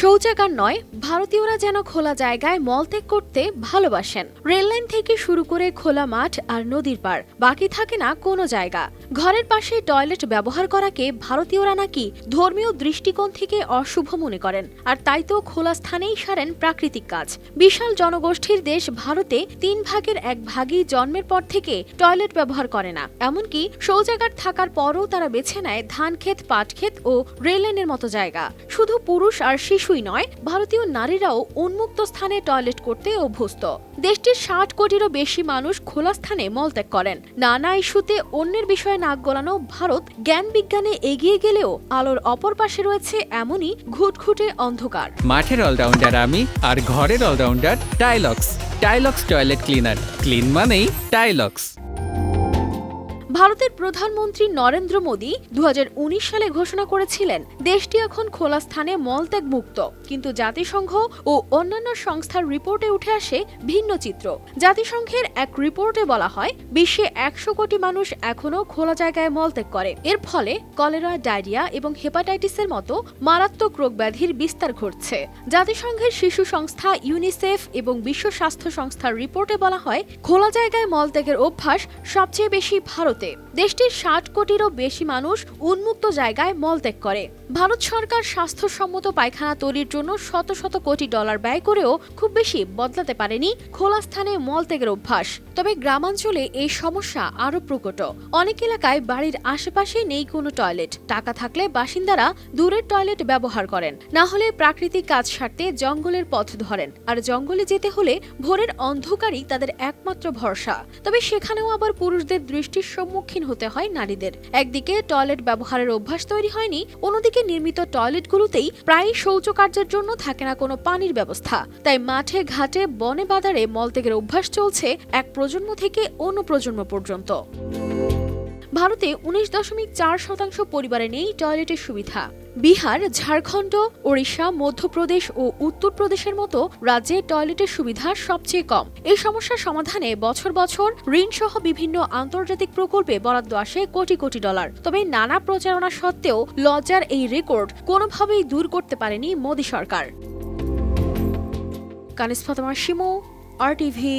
শৌচাগার নয়, ভারতীয়রা যেন খোলা জায়গায় মলত্যাগ করতে ভালোবাসেন। রেললাইন থেকে শুরু করে খোলা মাঠ আর নদীর পার বাকি থাকে না কোনো জায়গা। ঘরের পাশে টয়লেট ব্যবহার করাকে ভারতীয়রা নাকি ধর্মীয় দৃষ্টিকোণ থেকে অশুভ মনে করেন। আর তাই তো খোলা স্থানেই সারেন প্রাকৃতিক কাজ। বিশাল জনগোষ্ঠীর দেশ ভারতে তিন ভাগের এক ভাগই জন্মের পর থেকে টয়লেট ব্যবহার করে না। এমনকি শৌচাগার থাকার পরও তারা বেছে নেয় ধান ক্ষেত পাট ক্ষেত ও রেললাইনের মতো জায়গা। শুধু পুরুষ আর শিশুই নয়, ভারতীয় নারীরাও উন্মুক্ত স্থানে টয়লেট করতে অভ্যস্ত। দেশটির ষাট কোটিরও বেশি মানুষ খোলা স্থানে মলত্যাগ করেন। নানা ইস্যুতে অন্যের বিষয়ে নাক গলানো ভারত জ্ঞান বিজ্ঞানে এগিয়ে গেলেও আলোর অপর পাশে রয়েছে এমনই ঘুটঘুটে অন্ধকার। মাঠের অলরাউন্ডার আমি আর ঘরের allrounder Tilex. Tilex toilet cleaner. Clean মানেই টাইলক্স। ভারতের প্রধানমন্ত্রী নরেন্দ্র মোদী দু হাজার উনিশ সালে ঘোষণা করেছিলেন, দেশটি এখন খোলা স্থানে মলত্যাগ মুক্ত। কিন্তু জাতিসংঘ ও অন্যান্য সংস্থার রিপোর্টে উঠে আসে ভিন্ন চিত্র। জাতিসংঘের এক রিপোর্টে বলা হয়, বিশ্বে একশো কোটি মানুষ এখনও খোলা জায়গায় মলত্যাগ করে। এর ফলে কলেরা, ডায়রিয়া এবং হেপাটাইটিসের মতো মারাত্মক রোগ ব্যাধির বিস্তার ঘটছে। জাতিসংঘের শিশু সংস্থা ইউনিসেফ এবং বিশ্ব স্বাস্থ্য সংস্থার রিপোর্টে বলা হয়, খোলা জায়গায় মলত্যাগের অভ্যাস সবচেয়ে বেশি ভারতে। দেশটির ষাট কোটিরও বেশি মানুষ উন্মুক্ত জায়গায় মলত্যাগ করে। ভারত সরকার স্বাস্থ্যসম্মত পায়খানা তৈরির জন্য শত শত কোটি ডলার ব্যয় করেও খুব বেশি বদলাতে পারেনি খোলা স্থানে মলত্যাগের অভ্যাস। তবে গ্রামাঞ্চলে এই সমস্যা আরও প্রকট। অনেক এলাকায় বাড়ির আশেপাশে নেই কোনো টয়লেট। টাকা থাকলে বাসিন্দারা দূরের টয়লেট ব্যবহার করেন। না হলে প্রাকৃতিক কাজ সারতে জঙ্গলের পথ ধরেন। আর জঙ্গলে যেতে হলে ভোরের অন্ধকারই তাদের একমাত্র ভরসা। তবে সেখানেও আবার পুরুষদের দৃষ্টির সম্মুখীন হতে হয় নারীদের। একদিকে টয়লেট ব্যবহারের অভ্যাস তৈরি হয়নি, অন্যদিকে নির্মিত টয়লেটগুলোতেই প্রায় শৌচকার্যের জন্য থাকে না কোনো পানির ব্যবস্থা। তাই মাঠে, ঘাটে, বনে, বাজারে মলত্যাগের অভ্যাস চলছে এক প্রজন্ম থেকে অন্য প্রজন্ম পর্যন্ত। ভারতে উনিশ দশমিক চার শতাংশ পরিবারে নেই টয়লেটের সুবিধা। বিহার, ঝাড়খণ্ড, ওড়িশা, মধ্যপ্রদেশ ও উত্তরপ্রদেশের মতো রাজ্যে টয়লেটের সুবিধা সবচেয়ে কম। এই সমস্যার সমাধানে বছর বছর ঋণসহ বিভিন্ন আন্তর্জাতিক প্রকল্পে বরাদ্দ আসে কোটি কোটি ডলার। তবে নানা প্রচারণা সত্ত্বেও লজ্জার এই রেকর্ড কোনোভাবেই দূর করতে পারেনি মোদী সরকার। কানিস ফাতেমা, শিমু আর টিভি